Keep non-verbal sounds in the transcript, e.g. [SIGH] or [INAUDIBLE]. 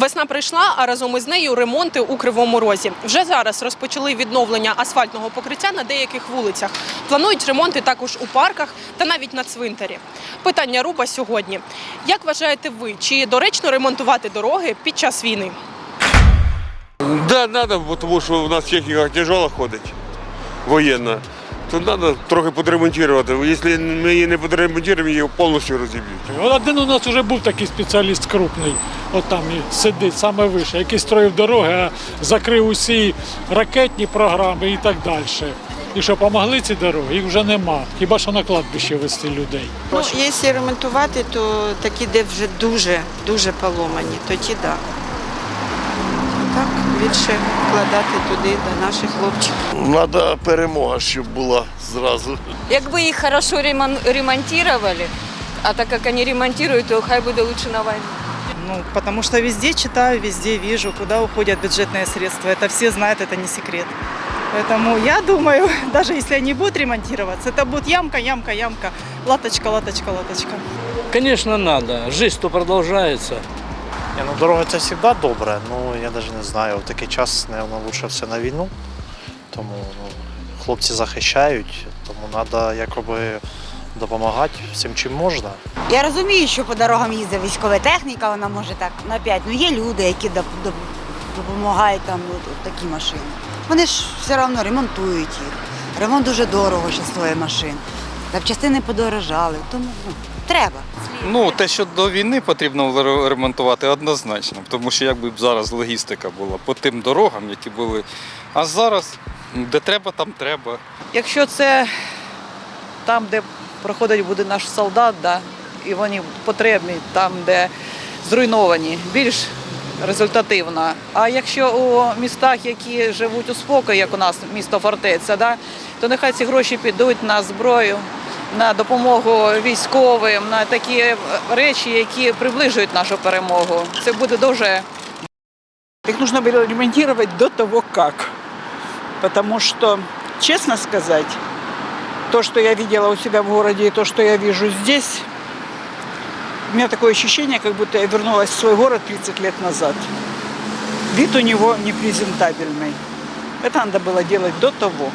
Весна прийшла, а разом із нею ремонти у Кривому Розі. Вже зараз розпочали відновлення асфальтного покриття на деяких вулицях. Планують ремонти також у парках та навіть на цвинтарі. Питання Руба сьогодні: як вважаєте ви, чи доречно ремонтувати дороги під час війни? Да, надо, тому що у нас техніка тяжела ходить, воєнна. То треба трохи подремонтувати. Якщо ми її не подремонтуємо, її повністю розіб'ють. Один у нас вже був такий спеціаліст крупний, от там і сидить саме вище, який строїв дороги, а закрив усі ракетні програми і так далі. І що допомогли ці дороги, їх вже нема. Хіба що на кладбище вести людей. Ну, якщо ремонтувати, то такі, де вже дуже, дуже поломані, тоді так. Так, більше вкладати туди до наших хлопчиків. Треба перемога, щоб була зразу. Якби їх хорошо ремон- ремонтировали, а так як вони ремонтують, то хай буде лучше на війну. Ну, потому что везде читаю, везде вижу, куда уходят бюджетные средства. Это все знают, это не секрет. Поэтому я думаю, [LAUGHS] даже если они будут ремонтироваться, это будет ямка, ямка, ямка, латочка, латочка, латочка. Конечно, надо. Жизнь-то продолжается. Ну дорога це завжди добре. Ну я навіть не знаю. В такий час напевно, лучше все на війну. Тому ну, хлопці захищають, тому треба якоби допомагати всім, чим можна. Я розумію, що по дорогам їздить військова техніка, вона може так на 5. Ну є люди, які доп- доп- допомагають там от, от такі машини. Вони ж все одно ремонтують їх. Ремонт дуже дорого ще стоїть машин. Запчастини подорожали, тому ну, треба. Ну, те, що до війни потрібно ремонтувати, однозначно. Тому що якби б зараз логістика була по тим дорогам, які були. А зараз, де треба, там треба. Якщо це там, де проходить буде наш солдат, да, і вони потрібні там, де зруйновані, більш результативно. А якщо у містах, які живуть у спокої, як у нас місто Фортеця, да, то нехай ці гроші підуть на зброю, на допомогу військовим, на такі е, речі, які приближують нашу перемогу. Це буде дуже Их нужно было ремонтировать до того, как. Потому что, честно сказать, то, что я видела у себя в городе и то, что я вижу здесь, у меня такое ощущение, как будто я вернулась в свой город 30 лет назад. Вид у него непрезентабельный. Это надо было делать до того.